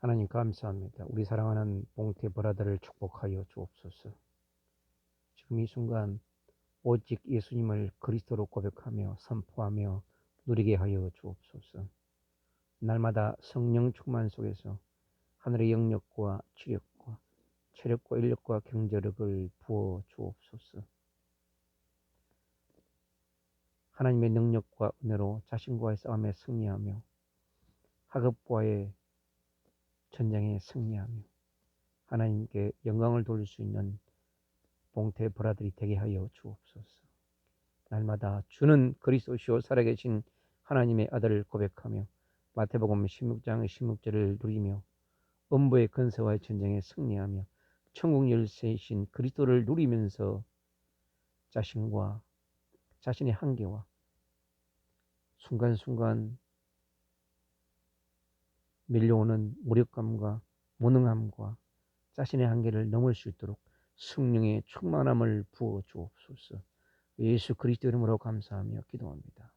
하나님 감사합니다. 우리 사랑하는 봉태 브라더를 축복하여 주옵소서. 지금 이 순간 오직 예수님을 그리스도로 고백하며 선포하며 누리게 하여 주옵소서. 날마다 성령 충만 속에서 하늘의 영역과 지력과 체력과 인력과 경제력을 부어 주옵소서. 하나님의 능력과 은혜로 자신과의 싸움에 승리하며 학업과의 전쟁에 승리하며 하나님께 영광을 돌릴 수 있는 봉태 브라들이 되게 하여 주옵소서. 날마다 주는 그리스도시요 살아계신 하나님의 아들을 고백하며 마태복음 16장 16절을 누리며 음부의 근세와의 전쟁에 승리하며 천국 열쇠이신 그리스도를 누리면서 자신과 자신의 한계와 순간순간 밀려오는 무력감과 무능함과 자신의 한계를 넘을 수 있도록 성령의 충만함을 부어 주옵소서. 예수 그리스도 이름으로 감사하며 기도합니다.